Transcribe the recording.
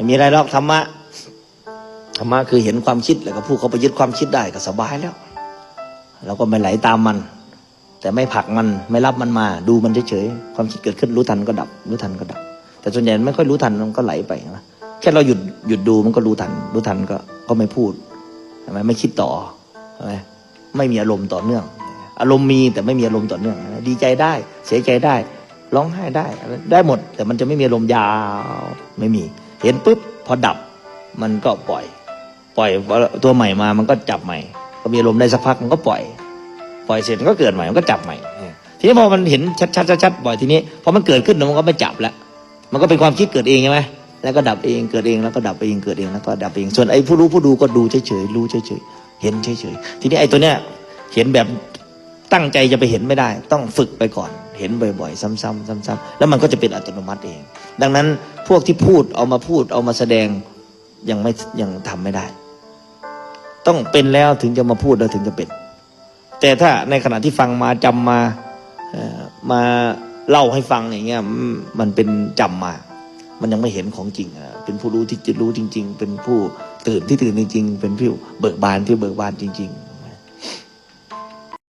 ไม่มีอะไรหรอกธรรมะธรรมะคือเห็นความคิดแล้วก็พูดเขาไปยึดความคิดได้ก็สบายแล้วเราก็ไม่ไหลตามมัน แต่ไม่ผลักมันไม่รับมันมา ดูมันเฉยๆความคิดเกิดขึ้นรู้ทันก็ดับ รู้ทันก็ดับ แต่ส่วนใหญ่ไม่ค่อยรู้ทันมันก็ไหลไปนะแค่เราหยุดหยุดดูมันก็รู้ทัน รู้ทันก็ก็ไม่พูดใช่ไหมไม่คิดต่อใช่ไหมไม่มีอารมณ์ต่อเนื่อง อารมณ์มีแต่ไม่มีอารมณ์ต่อเนื่อง ดีใจได้ เสียใจได้ ร้องไห้ได้ ได้หมด แต่มันจะไม่มีอารมณ์ยาวไม่มี เห็นปุ๊บพอดับมันก็ปล่อย ปล่อยตัวใหม่มามันก็จับใหม่ ก็มีอารมณ์ได้สักพักมันก็ปล่อย ปล่อยเสร็จมันก็เกิดใหม่มันก็จับใหม่ ทีนี้พอมันเห็นชัดๆชัดๆบ่อยทีนี้พอมันเกิดขึ้นมันก็ไม่จับแล้วมันก็เป็นความคิดเกิดเองใช่ไหมแล้วก็ดับเองเกิดเองแล้วก็ดับเองเกิดเองแล้วก็ดับเอง ส่วนไอ้ผู้รู้ผู้ดูก็ดูเฉยๆรู้เฉยๆเห็นเฉยๆทีนี้ไอ้ตัวเนี้ยเห็นแบบ ตั้งใจจะไปเห็นไม่ได้ ต้องฝึกไปก่อน เห็นบ่อยๆ ซ้ำๆซ้ำๆแล้วมันก็จะเป็นอัตโนมัติเอง ดังนั้นพวกที่พูดเอามาพูดเอามาแสดงยังไม่ยังทำไม่ได้ ต้องเป็นแล้วถึงจะมาพูดแล้วถึงจะเป็น แต่ถ้าในขณะที่ฟังมาจำมาเอ่อมาเล่าให้ฟังอย่างเงี้ยมันเป็นจำมา มันยังไม่เห็นของจริงเป็นผู้รู้ที่จะรู้จริง ๆ เป็นผู้ตื่นที่ตื่นจริง ๆ เป็นผู้เบิกบานที่เบิกบานจริง ๆ